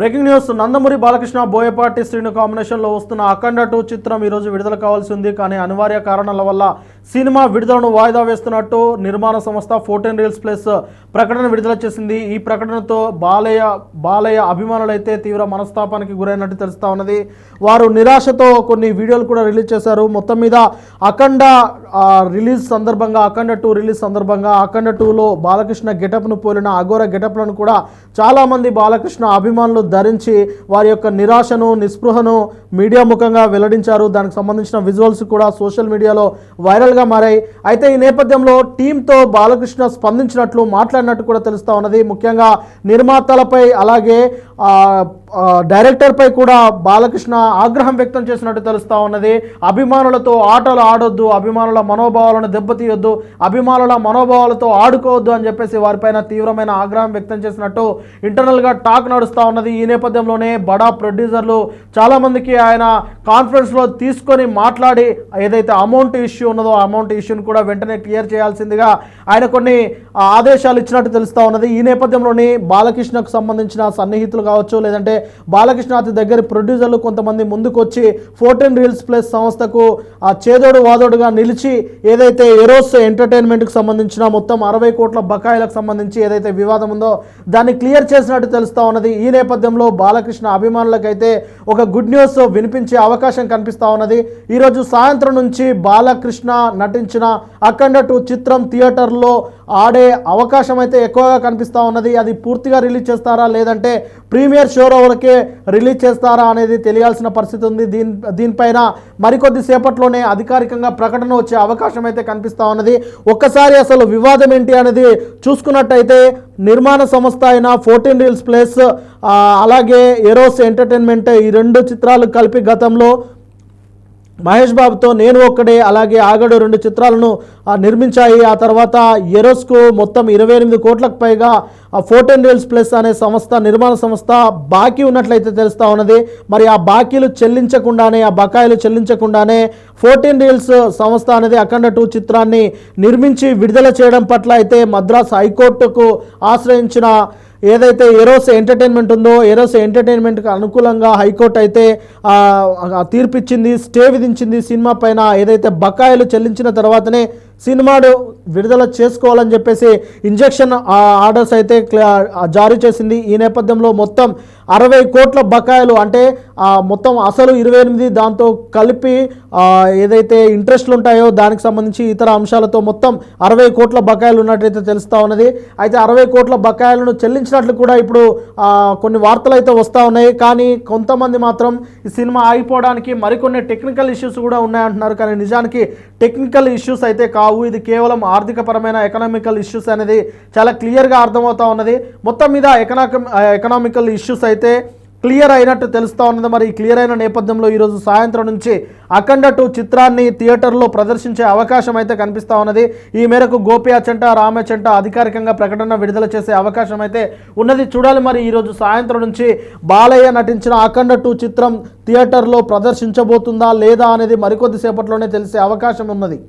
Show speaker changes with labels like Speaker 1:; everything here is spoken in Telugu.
Speaker 1: Breaking news. నందమూరి బాలకృష్ణ బోయపాటి శ్రీను కాంబినేషన్లో వస్తున్న అఖండ టూ చిత్రం ఈరోజు విడుదల కావాల్సి ఉంది. కానీ అనివార్య కారణాల వల్ల సినిమా విడుదలను వాయిదా వేస్తున్నట్టు నిర్మాణ సంస్థ ఫోర్టీన్ రీల్స్ ప్లస్ ప్రకటన విడుదల చేసింది. ఈ ప్రకటనతో బాలయ్య బాలయ్య అభిమానులైతే తీవ్ర మనస్తాపానికి గురైనట్టు తెలుస్తా ఉన్నది. వారు నిరాశతో కొన్ని వీడియోలు కూడా రిలీజ్ చేశారు. మొత్తం మీద అఖండ రిలీజ్ సందర్భంగా అఖండ టూ రిలీజ్ సందర్భంగా అఖండ టూలో బాలకృష్ణ గెటప్ను పోలిన అఘోర గెటప్లను కూడా చాలామంది బాలకృష్ణ అభిమానులు ధరించి వారి యొక్క నిరాశను నిస్పృహను మీడియా ముఖంగా వెల్లడించారు. దానికి సంబంధించిన విజువల్స్ కూడా సోషల్ మీడియాలో వైరల్ వైరల్గా మారాయి. అయితే ఈ నేపథ్యంలో టీంతో బాలకృష్ణ స్పందించినట్లు మాట్లాడినట్టు కూడా తెలుస్తా ఉన్నది. ముఖ్యంగా నిర్మాతలపై అలాగే డైరెక్టర్పై కూడా బాలకృష్ణ ఆగ్రహం వ్యక్తం చేసినట్టు తెలుస్తూ ఉన్నది. అభిమానులతో ఆటలు ఆడొద్దు అభిమానుల మనోభావాలను దెబ్బతీయొద్దు అభిమానుల మనోభావాలతో ఆడుకోవద్దు అని చెప్పేసి వారిపైన తీవ్రమైన ఆగ్రహం వ్యక్తం చేసినట్టు ఇంటర్నల్గా టాక్ నడుస్తూ ఉన్నది. ఈ నేపథ్యంలోనే బడా ప్రొడ్యూసర్లు చాలామందికి ఆయన కాన్ఫరెన్స్లో తీసుకొని మాట్లాడి ఏదైతే అమౌంట్ ఇష్యూ ఉన్నదో ఆ అమౌంట్ ఇష్యూని కూడా వెంటనే క్లియర్ చేయాల్సిందిగా ఆయన కొన్ని ఆదేశాలు ఇచ్చినట్టు తెలుస్తూ ఉన్నది. ఈ నేపథ్యంలోని బాలకృష్ణకు సంబంధించిన సన్నిహితులుగా కావచ్చు లేదంటే బాలకృష్ణ అతి దగ్గర ప్రొడ్యూసర్లు కొంతమంది ముందుకొచ్చి ఫోర్టీన్ రీల్స్ ప్లస్ సంస్థకు ఆ చేదోడు వాదోడుగా నిలిచి ఏదైతే ఎరోస్ ఎంటర్టైన్మెంట్కి సంబంధించిన మొత్తం అరవై కోట్ల బకాయిలకు సంబంధించి ఏదైతే వివాదం ఉందో దాన్ని క్లియర్ చేసినట్టు తెలుస్తూ ఉన్నది. ఈ నేపథ్యంలో బాలకృష్ణ అభిమానులకైతే ఒక గుడ్ న్యూస్ వినిపించే అవకాశం కనిపిస్తా ఉన్నది. ఈరోజు సాయంత్రం నుంచి బాలకృష్ణ నటించిన అఖండ టూ చిత్రం థియేటర్లో ఆడే అవకాశం అయితే ఎక్కువగా కనిపిస్తూ ఉన్నది. అది పూర్తిగా రిలీజ్ చేస్తారా? లేదంటే ప్రీమియర్ షో వరకే రిలీజ్ చేస్తారా అనేది తెలియాల్సిన పరిస్థితి ఉంది. దీని దీనిపైన మరికొద్ది సేపట్లోనే అధికారికంగా ప్రకటన వచ్చే అవకాశం అయితే కనిపిస్తూ ఉన్నది. ఒక్కసారి అసలు వివాదం ఏంటి అనేది చూసుకున్నట్టయితే నిర్మాణ సంస్థ అయిన ఫోర్టీన్ రీల్స్ ప్లస్ అలాగే ఎరోస్ ఎంటర్టైన్మెంట్ ఈ రెండు చిత్రాలు కలిపి గతంలో మహేష్ బాబుతో నేను ఒక్కడే అలాగే ఆగడు రెండు చిత్రాలను నిర్మించాయి. ఆ తర్వాత ఎరోస్కు మొత్తం ఇరవై ఎనిమిది కోట్లకు పైగా ఫోర్టీన్ రీల్స్ ప్లస్ అనే సంస్థ నిర్మాణ సంస్థ బాకీ ఉన్నట్లయితే తెలుస్తూ ఉన్నది. మరి ఆ బాకీలు చెల్లించకుండానే ఆ బకాయిలు చెల్లించకుండానే ఫోర్టీన్ రీల్స్ సంస్థ అనేది అఖండ టూ చిత్రాన్ని నిర్మించి విడుదల చేయడం పట్ల అయితే మద్రాస్ హైకోర్టుకు ఆశ్రయించిన ఏదైతే ఎరోస్ ఎంటర్టైన్మెంట్ ఉందో ఎరోస్ ఎంటర్టైన్మెంట్కి అనుకూలంగా హైకోర్టు అయితే తీర్పిచ్చింది స్టే విధించింది సినిమా పైన. ఏదైతే బకాయిలు చెల్లించిన తర్వాతనే సినిమాడు విడుదల చేసుకోవాలని చెప్పేసి ఇంజెక్షన్ ఆర్డర్స్ అయితే క్లా- జారీ చేసింది. ఈ నేపథ్యంలో మొత్తం అరవై కోట్ల బకాయిలు అంటే మొత్తం అసలు ఇరవై ఎనిమిది దాంతో కలిపి ఏదైతే ఇంట్రెస్ట్లు ఉంటాయో దానికి సంబంధించి ఇతర అంశాలతో మొత్తం అరవై కోట్ల బకాయిలు ఉన్నట్టయితే తెలుస్తూ ఉన్నది. అయితే అరవై కోట్ల బకాయిలను చెల్లించినట్లు కూడా ఇప్పుడు కొన్ని వార్తలు అయితే వస్తూ ఉన్నాయి. కానీ కొంతమంది మాత్రం ఈ సినిమా ఆగిపోవడానికి మరికొన్ని టెక్నికల్ ఇష్యూస్ కూడా ఉన్నాయంటున్నారు. కానీ నిజానికి టెక్నికల్ ఇష్యూస్ అయితే కావు. ఇది కేవలం ఆర్థికపరమైన ఎకనామికల్ ఇష్యూస్ అనేది చాలా క్లియర్గా అర్థమవుతా ఉన్నది. మొత్తం మీద ఎకనాక ఎకనామికల్ ఇష్యూస్ అయితే క్లియర్ అయినట్టు తెలుస్తూ ఉన్నది. మరి ఈ క్లియర్ అయిన నేపథ్యంలో ఈరోజు సాయంత్రం నుంచి అఖండ టూ చిత్రాన్ని థియేటర్లో ప్రదర్శించే అవకాశం అయితే కనిపిస్తూ ఉన్నది. ఈ మేరకు గోపి అచంట రామచంట అధికారికంగా ప్రకటన విడుదల చేసే అవకాశం అయితే ఉన్నది. చూడాలి మరి ఈరోజు సాయంత్రం నుంచి బాలయ్య నటించిన అఖండ టూ చిత్రం థియేటర్లో ప్రదర్శించబోతుందా లేదా అనేది మరికొద్దిసేపట్లోనే తెలిసే అవకాశం ఉన్నది.